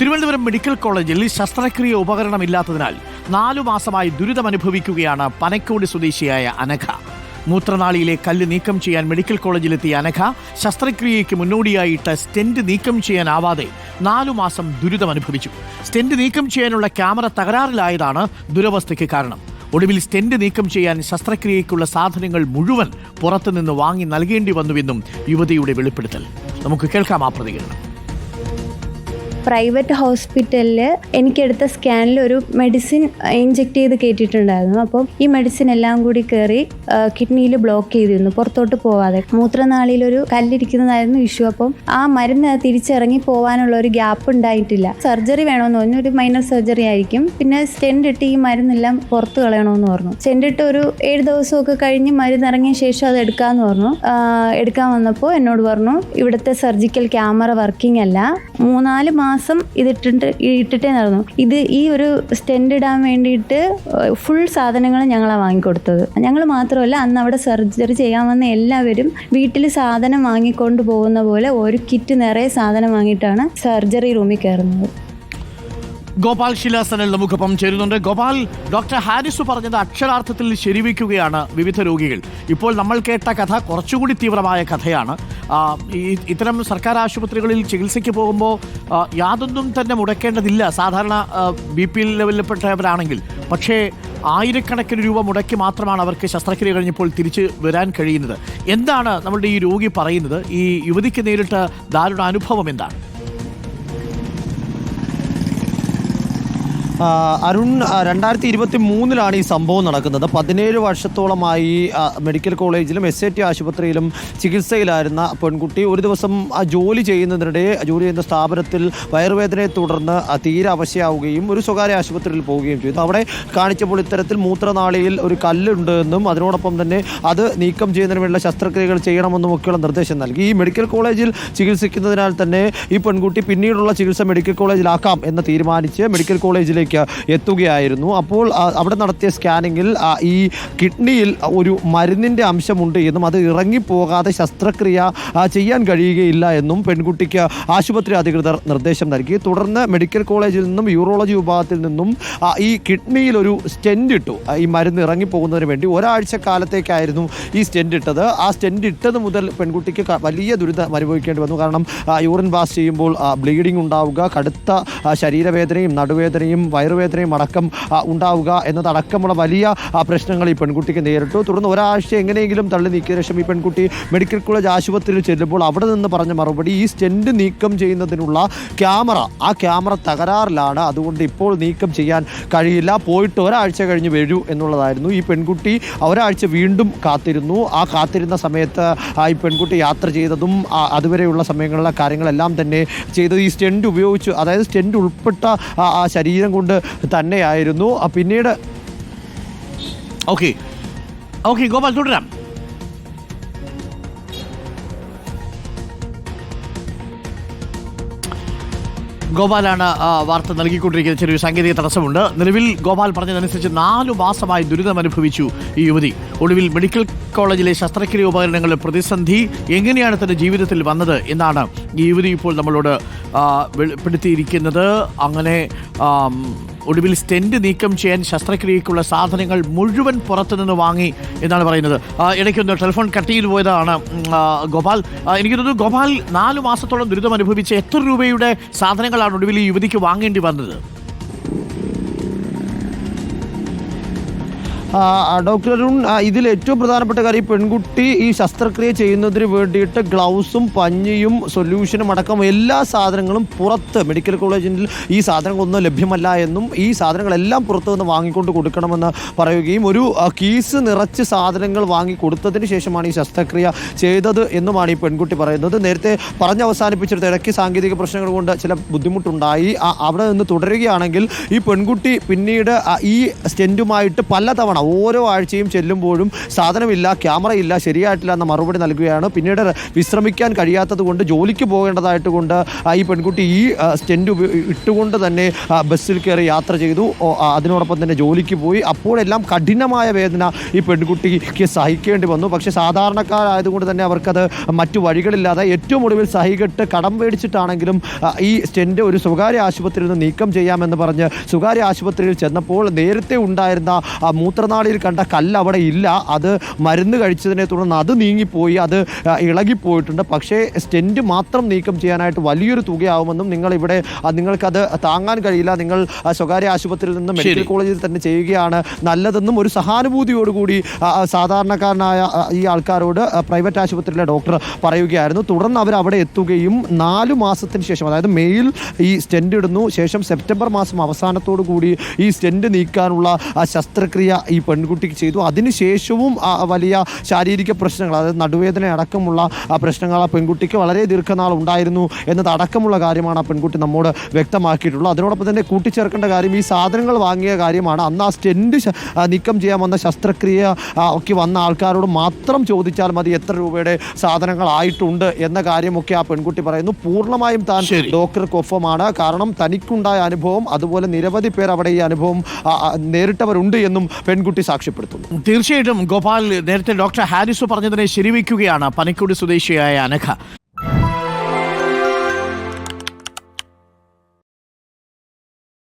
Thiruvananthapuram medical കോളേജിൽ ശസ്ത്രക്രിയ ഉപകരണമില്ലാത്തതിനാൽ നാലു മാസമായി ദുരിതമനുഭവിക്കുകയാണ് പനക്കോട് സ്വദേശിയായ അനഘ. മൂത്രനാളിയിലെ കല്ല് നീക്കം ചെയ്യാൻ മെഡിക്കൽ കോളേജിലെത്തിയ അനഘ ശസ്ത്രക്രിയയ്ക്ക് മുന്നോടിയായിട്ട് സ്റ്റെന്റ് നീക്കം ചെയ്യാനാവാതെ നാലു മാസം ദുരിതമനുഭവിച്ചു. സ്റ്റെന്റ് നീക്കം ചെയ്യാനുള്ള ക്യാമറ തകരാറിലായതാണ് ദുരവസ്ഥയ്ക്ക് കാരണം. ഒടുവിൽ സ്റ്റെന്റ് നീക്കം ചെയ്യാൻ ശസ്ത്രക്രിയയ്ക്കുള്ള സാധനങ്ങൾ മുഴുവൻ പുറത്തുനിന്ന് വാങ്ങി നൽകേണ്ടി വന്നുവെന്നും യുവതിയുടെ വെളിപ്പെടുത്തൽ. നമുക്ക് കേൾക്കാം ആ പ്രതികരണം. പ്രൈവറ്റ് ഹോസ്പിറ്റലിൽ എനിക്കെടുത്ത സ്കാനിൽ ഒരു മെഡിസിൻ ഇഞ്ചെക്ട് ചെയ്ത് കയറ്റിയിട്ടുണ്ടായിരുന്നു അപ്പോൾ ഈ മെഡിസിൻ എല്ലാം കൂടി കയറി കിഡ്നിയിൽ ബ്ലോക്ക് ചെയ്തിരുന്നു. പുറത്തോട്ട് പോവാതെ. മൂത്രനാളിയിലൊരു കല്ലിരിക്കുന്നതായിരുന്നു ഇഷ്യൂ അപ്പം ആ മരുന്ന് തിരിച്ചിറങ്ങി പോകാനുള്ള ഒരു ഗ്യാപ്പ് ഉണ്ടായിട്ടില്ല. സർജറി വേണമെന്ന് പറഞ്ഞു. ഒരു മൈനർ സർജറി ആയിരിക്കും. പിന്നെ സ്റ്റെൻഡ് ഇട്ട് ഈ മരുന്നെല്ലാം പുറത്ത് കളയണമെന്ന് പറഞ്ഞു. സ്റ്റെൻഡ് ഇട്ട് ഒരു ഏഴ് ദിവസമൊക്കെ കഴിഞ്ഞ് മരുന്ന് ഇറങ്ങിയ ശേഷം അത് എടുക്കാമെന്ന് പറഞ്ഞു. എടുക്കാൻ വന്നപ്പോൾ എന്നോട് പറഞ്ഞു ഇവിടുത്തെ സർജിക്കൽ ക്യാമറ വർക്കിംഗ് അല്ല. മൂന്നാൽ മാസം ഇതിട്ടിട്ട് ഇട്ടിട്ടേ നടന്നു ഇത് ഈ ഒരു സ്റ്റെൻഡ് ഇടാൻ വേണ്ടിയിട്ട് ഫുൾ സാധനങ്ങൾ ഞങ്ങളാണ് വാങ്ങിക്കൊടുത്തത്. ഞങ്ങൾ മാത്രമല്ല അന്ന് അവിടെ സർജറി ചെയ്യാൻ വന്ന എല്ലാവരും വീട്ടിൽ സാധനം വാങ്ങിക്കൊണ്ട് പോകുന്ന പോലെ ഒരു കിറ്റ് നിറയെ സാധനം വാങ്ങിയിട്ടാണ് സർജറി റൂമിൽ കയറുന്നത്. ഗോപാൽ ശിലാസനൽ നമുക്കൊപ്പം ചേരുന്നുണ്ട്. ഗോപാൽ ഡോക്ടർ ഹാരിസ് പറഞ്ഞത് അക്ഷരാർത്ഥത്തിൽ ശരിവയ്ക്കുകയാണ് വിവിധ രോഗികൾ. ഇപ്പോൾ നമ്മൾ കേട്ട കഥ കുറച്ചുകൂടി തീവ്രമായ കഥയാണ്. ഇത്തരം സർക്കാർ ആശുപത്രികളിൽ ചികിത്സയ്ക്ക് പോകുമ്പോൾ യാതൊന്നും തന്നെ മുടക്കേണ്ടതില്ല. സാധാരണ ബി പി എൽ ലെവലിൽപ്പെട്ടവരാണെങ്കിൽ. പക്ഷേ ആയിരക്കണക്കിന് രൂപ മുടക്കി മാത്രമാണ് അവർക്ക് ശസ്ത്രക്രിയ കഴിഞ്ഞപ്പോൾ തിരിച്ച് വരാൻ കഴിയുന്നത്. എന്താണ് നമ്മളുടെ ഈ രോഗി പറയുന്നത്? ഈ യുവതിക്ക് നേരിട്ട് ദാരുണ അനുഭവം എന്താണ്? അരുൺ രണ്ടായിരത്തി ഇരുപത്തി മൂന്നിലാണ് ഈ സംഭവം നടക്കുന്നത്. പതിനേഴ് വർഷത്തോളമായി മെഡിക്കൽ കോളേജിലും എസ് ഐ ടി ആശുപത്രിയിലും ചികിത്സയിലായിരുന്ന പെൺകുട്ടി ഒരു ദിവസം ജോലി ചെയ്യുന്നതിനിടെ ജോലി ചെയ്യുന്ന സ്ഥാപനത്തിൽ വയറുവേദനയെ തുടർന്ന് തീരെ അവശയാവുകയും ഒരു സ്വകാര്യ ആശുപത്രിയിൽ പോവുകയും ചെയ്തു. അവിടെ കാണിച്ചപ്പോൾ ഇത്തരത്തിൽ മൂത്രനാളിയിൽ ഒരു കല്ലുണ്ട് എന്നും അതിനോടൊപ്പം തന്നെ അത് നീക്കം ചെയ്യുന്നതിന് വേണ്ട ശസ്ത്രക്രിയകൾ ചെയ്യണമെന്നും ഒക്കെയുള്ള നിർദ്ദേശം നൽകി. ഈ മെഡിക്കൽ കോളേജിൽ ചികിത്സിക്കുന്നതിനാൽ തന്നെ ഈ പെൺകുട്ടി പിന്നീടുള്ള ചികിത്സ മെഡിക്കൽ കോളേജിലാക്കാം എന്ന് തീരുമാനിച്ച് മെഡിക്കൽ കോളേജിലേക്ക് എത്തുകയായിരുന്നു. അപ്പോൾ അവിടെ നടത്തിയ സ്കാനിങ്ങിൽ ഈ കിഡ്നിയിൽ ഒരു മരുന്നിന്റെ അംശമുണ്ട് എന്നും അത് ഇറങ്ങിപ്പോകാതെ ശസ്ത്രക്രിയ ചെയ്യാൻ കഴിയുകയില്ല എന്നും പെൺകുട്ടിക്ക് ആശുപത്രി അധികൃതർ നിർദ്ദേശം നൽകി. തുടർന്ന് മെഡിക്കൽ കോളേജിൽ നിന്നും യൂറോളജി വിഭാഗത്തിൽ നിന്നും ഈ കിഡ്നിയിൽ ഒരു സ്റ്റെന്റ് ഇട്ടു. ഈ മരുന്ന് ഇറങ്ങിപ്പോകുന്നതിന് വേണ്ടി ഒരാഴ്ച കാലത്തേക്കായിരുന്നു ഈ സ്റ്റെന്റ് ഇട്ടത്. ആ സ്റ്റെന്റ് ഇട്ടത് മുതൽ പെൺകുട്ടിക്ക് വലിയ ദുരിതം അനുഭവിക്കേണ്ടി വന്നു. കാരണം യൂറിൻ പാസ് ചെയ്യുമ്പോൾ ബ്ലീഡിംഗ് ഉണ്ടാവുക കടുത്ത ശരീരവേദനയും നടുവേദനയും വയറുവേദനയും അടക്കം ഉണ്ടാവുക എന്നതടക്കമുള്ള വലിയ പ്രശ്നങ്ങൾ ഈ പെൺകുട്ടിക്ക് നേരിട്ടു. തുടർന്ന് ഒരാഴ്ച എങ്ങനെയെങ്കിലും തള്ളി നീക്കിയ ശേഷം ഈ പെൺകുട്ടി മെഡിക്കൽ കോളേജ് ആശുപത്രിയിൽ ചെല്ലുമ്പോൾ അവിടെ നിന്ന് പറഞ്ഞ മറുപടി ഈ സ്റ്റെൻഡ് നീക്കം ചെയ്യുന്നതിനുള്ള ക്യാമറ. ആ ക്യാമറ തകരാറിലാണ്. അതുകൊണ്ട് ഇപ്പോൾ നീക്കം ചെയ്യാൻ കഴിയില്ല. പോയിട്ട് ഒരാഴ്ച കഴിഞ്ഞ് വരൂ എന്നുള്ളതായിരുന്നു. ഈ പെൺകുട്ടി ഒരാഴ്ച വീണ്ടും കാത്തിരുന്നു. ആ കാത്തിരുന്ന സമയത്ത് ഈ പെൺകുട്ടി യാത്ര ചെയ്തതും അതുവരെയുള്ള സമയങ്ങളിലെ കാര്യങ്ങളെല്ലാം തന്നെ ചെയ്തത് ഈ സ്റ്റെൻഡ് ഉപയോഗിച്ച് അതായത് സ്റ്റെൻഡ് ഉൾപ്പെട്ട ആ ശരീരം കൊണ്ട് തന്നെയായിരുന്നു. ആ പിന്നീട് ഓക്കെ ഓക്കെ ഗോപാൽ തുടരാം. ഗോപാലാണ് വാർത്ത നൽകിക്കൊണ്ടിരിക്കുന്ന ചെറിയൊരു സാങ്കേതിക തടസ്സമുണ്ട്. നിലവിൽ ഗോപാൽ പറഞ്ഞതനുസരിച്ച് നാലു മാസമായി ദുരിതം അനുഭവിച്ചു ഈ യുവതി. ഒടുവിൽ മെഡിക്കൽ കോളേജിലെ ശസ്ത്രക്രിയ ഉപകരണങ്ങളുടെ പ്രതിസന്ധി എങ്ങനെയാണ് തന്റെ ജീവിതത്തിൽ വന്നത് എന്നാണ് ഈ യുവതി ഇപ്പോൾ നമ്മളോട് വെളിപ്പെടുത്തിയിരിക്കുന്നത് അങ്ങനെ ഒടുവിൽ സ്റ്റെന്റ് നീക്കം ചെയ്യാൻ ശസ്ത്രക്രിയയ്ക്കുള്ള സാധനങ്ങൾ മുഴുവൻ പുറത്തുനിന്ന് വാങ്ങി എന്നാണ് പറയുന്നത്. ഇടയ്ക്കൊന്ന് ടെലിഫോൺ കട്ട് ചെയ്തു പോയതാണ് ഗോപാൽ. എനിക്ക് തോന്നുന്നു ഗോപാൽ നാലു മാസത്തോളം ദുരിതം അനുഭവിച്ച എത്ര രൂപയുടെ സാധനങ്ങളാണ് ഒടുവിൽ ഈ യുവതിക്ക് വാങ്ങേണ്ടി വന്നത്? ഡോക്ടർ അരുൺ ഇതിൽ ഏറ്റവും പ്രധാനപ്പെട്ട കാര്യം പെൺകുട്ടി ഈ ശസ്ത്രക്രിയ ചെയ്യുന്നതിന് വേണ്ടിയിട്ട് ഗ്ലൗസും പഞ്ഞിയും സൊല്യൂഷനും അടക്കം എല്ലാ സാധനങ്ങളും പുറത്ത് മെഡിക്കൽ കോളേജിൽ ഈ സാധനങ്ങളൊന്നും ലഭ്യമല്ല എന്നും ഈ സാധനങ്ങളെല്ലാം പുറത്തു നിന്ന് വാങ്ങിക്കൊണ്ട് കൊടുക്കണമെന്ന് പറയുകയും ഒരു കീസ് നിറച്ച് സാധനങ്ങൾ വാങ്ങി കൊടുത്തതിന് ശേഷമാണ് ഈ ശസ്ത്രക്രിയ ചെയ്തത് എന്നുമാണ് ഈ പെൺകുട്ടി പറയുന്നത്. നേരത്തെ പറഞ്ഞ് അവസാനിപ്പിച്ചെടുത്ത് ഇടയ്ക്ക് സാങ്കേതിക പ്രശ്നങ്ങൾ കൊണ്ട് ചില ബുദ്ധിമുട്ടുണ്ടായി. അവിടെ നിന്ന് തുടരുകയാണെങ്കിൽ ഈ പെൺകുട്ടി പിന്നീട് ഈ സ്റ്റെന്റുമായിട്ട് പലതവണ ഓരോ ആഴ്ചയും ചെല്ലുമ്പോഴും സാധനമില്ല ക്യാമറയില്ല ശരിയായിട്ടില്ല എന്ന മറുപടി നൽകുകയാണ്. പിന്നീട് വിശ്രമിക്കാൻ കഴിയാത്തത് കൊണ്ട് ജോലിക്ക് പോകേണ്ടതായിട്ട് കൊണ്ട് ഈ പെൺകുട്ടി ഈ സ്റ്റെൻഡ് ഇട്ടുകൊണ്ട് തന്നെ ബസ്സിൽ കയറി യാത്ര ചെയ്തു. അതിനോടൊപ്പം തന്നെ ജോലിക്ക് പോയി. അപ്പോഴെല്ലാം കഠിനമായ വേദന ഈ പെൺകുട്ടിക്ക് സഹിക്കേണ്ടി വന്നു. പക്ഷേ സാധാരണക്കാരായതുകൊണ്ട് തന്നെ അവർക്കത് മറ്റു വഴികളില്ലാതെ ഏറ്റവും ഒടുവിൽ സഹികെട്ട് കടം മേടിച്ചിട്ടാണെങ്കിലും ഈ സ്റ്റെന്റ് ഒരു സ്വകാര്യ ആശുപത്രിയിൽ നിന്ന് നീക്കം ചെയ്യാമെന്ന് പറഞ്ഞ് സ്വകാര്യ ആശുപത്രിയിൽ ചെന്നപ്പോൾ നേരത്തെ ഉണ്ടായിരുന്ന ആ മൂത്രനാളിയിൽ കണ്ട കല്ല് അവിടെ ഇല്ല. അത് മരുന്ന് കഴിച്ചതിനെ തുടർന്ന് അത് നീങ്ങിപ്പോയി അത് ഇളകിപ്പോയിട്ടുണ്ട്. പക്ഷേ സ്റ്റെന്റ് മാത്രം നീക്കം ചെയ്യാനായിട്ട് വലിയൊരു തുകയാവുമെന്നും നിങ്ങൾ ഇവിടെ നിങ്ങൾക്കത് താങ്ങാൻ കഴിയില്ല. നിങ്ങൾ സ്വകാര്യ ആശുപത്രിയിൽ നിന്ന് മെഡിക്കൽ കോളേജിൽ തന്നെ ചെയ്യുകയാണ് നല്ലതെന്നും ഒരു സഹാനുഭൂതിയോടുകൂടി സാധാരണക്കാരനായ ഈ ആൾക്കാരോട് പ്രൈവറ്റ് ആശുപത്രിയിലെ ഡോക്ടർ പറയുകയായിരുന്നു. തുടർന്ന് അവർ അവിടെ എത്തുകയും നാല് മാസത്തിന് ശേഷം അതായത് മെയിൽ ഈ സ്റ്റെന്റ് ഇടുന്നു. ശേഷം സെപ്റ്റംബർ മാസം അവസാനത്തോടു കൂടി ഈ സ്റ്റെന്റ് നീക്കാനുള്ള ശസ്ത്രക്രിയ ഈ പെൺകുട്ടിക്ക് ചെയ്തു. അതിനുശേഷവും വലിയ ശാരീരിക പ്രശ്നങ്ങൾ അതായത് നടുവേദന അടക്കമുള്ള പ്രശ്നങ്ങൾ ആ പെൺകുട്ടിക്ക് വളരെ ദീർഘനാൾ ഉണ്ടായിരുന്നു എന്നത് അടക്കമുള്ള കാര്യമാണ് ആ പെൺകുട്ടി നമ്മോട് വ്യക്തമാക്കിയിട്ടുള്ളത്. അതിനോടൊപ്പം തന്നെ കൂട്ടിച്ചേർക്കേണ്ട കാര്യം ഈ സാധനങ്ങൾ വാങ്ങിയ കാര്യമാണ്. അന്ന് ആ സ്റ്റെന്റ് നീക്കം ചെയ്യാൻ വന്ന ശസ്ത്രക്രിയ ഒക്കെ വന്ന ആൾക്കാരോട് മാത്രം ചോദിച്ചാൽ മതി എത്ര രൂപയുടെ സാധനങ്ങളായിട്ടുണ്ട് എന്ന കാര്യമൊക്കെ ആ പെൺകുട്ടി പറയുന്നു. പൂർണമായും താൻ. ഡോക്ടർക്കൊപ്പമാണ്. കാരണം തനിക്കുണ്ടായ അനുഭവം അതുപോലെ നിരവധി പേർ അവിടെ ഈ അനുഭവം നേരിട്ടവരുണ്ട് എന്നും പെൺകുട്ടി സാക്ഷ്യപ്പെടുത്തുന്നു. തീർച്ചയായിട്ടും ഗോപാൽ നേരത്തെ ഡോക്ടർ ഹാരിസ് പറഞ്ഞതിനെ ശരിവയ്ക്കുകയാണ് പനിക്കുടി സ്വദേശിയായ അനഘ.